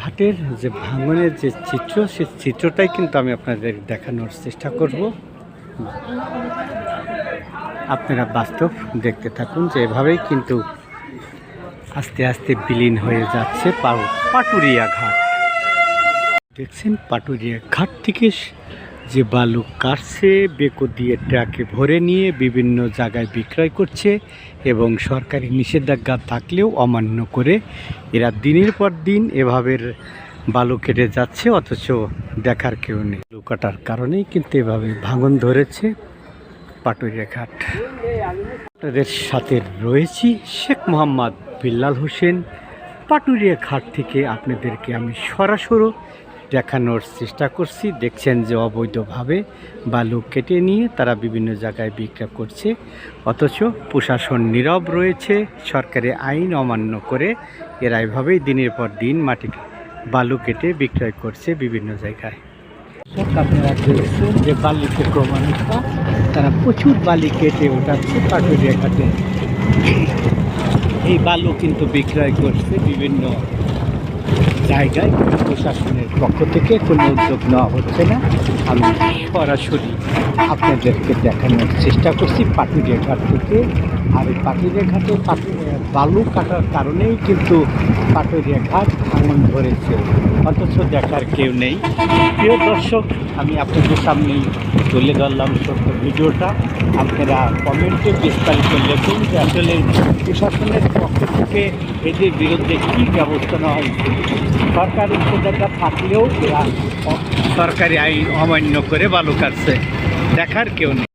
ঘাটের যে ভাঙনের যে চিত্র, সে চিত্রটাই কিন্তু আমি আপনাদের দেখানোর চেষ্টা করব। আপনারা বাস্তব দেখতে থাকুন যে এভাবেই কিন্তু আস্তে আস্তে বিলীন হয়ে যাচ্ছে পাটুরিয়া ঘাট। দেখছেন পাটুরিয়া ঘাট থেকে যে বালু কাটছে, বেকো দিয়ে ট্রাকে ভরে নিয়ে বিভিন্ন জায়গায় বিক্রয় করছে এবং সরকারি নিষেধাজ্ঞা থাকলেও অমান্য করে এরা দিনের পর দিন এভাবে বালু কেটে যাচ্ছে, অথচ দেখার কেউ নেই। বালু কাটার কারণেই কিন্তু এভাবে ভাঙন ধরেছে পাটুরিয়া ঘাট। আপনাদের সাথে রয়েছি শেখ মোহাম্মদ বিল্লাল হোসেন। পাটুরিয়া ঘাট থেকে আপনাদেরকে আমি সরাসরি দেখানোর চেষ্টা করছি। দেখছেন যে অবৈধভাবে বালু কেটে নিয়ে তারা বিভিন্ন জায়গায় বিক্রয় করছে। অথচ প্রশাসন নীরব রয়েছে সরকারি আইন অমান্য করে। এরা এভাবেই দিনের পর দিন মাটি বালু কেটে বিক্রয় করছে বিভিন্ন জায়গায়। দেখছেন যে বালিতে ক্রমান্বয়ে তারা প্রচুর বালি কেটে ওঠাচ্ছে পাটুরিয়া ঘাটে এই বালু কিন্তু বিক্রয় করছে বিভিন্ন জায়গায় প্রশাসনের পক্ষ থেকে কোনো উদ্যোগ নেওয়া হচ্ছে না। আমি সরাসরি আপনাদেরকে দেখানোর চেষ্টা করছি পাটুরিয়া ঘাট থেকে। আর এই পাটুরিয়া ঘাটে বালু কাটার কারণেই কিন্তু পাটুরিয়া ঘাট ভাঙন ধরেছে। অথচ দেখার কেউ নেই। প্রিয় দর্শক, আমি আপনাদের সামনেই তুলে ধরলাম ছোট্ট ভিডিওটা। আপনারা কমেন্টে বিস্তারিত লিখুন যে আসলে প্রশাসনের পক্ষ থেকে এদের বিরুদ্ধে কী ব্যবস্থা নেওয়া হয়েছে। সরকারি নিষেধাজ্ঞা থাকলেও সরকারি আইন অমান্য করে বালু কাটছে দেখার কেউ নেই।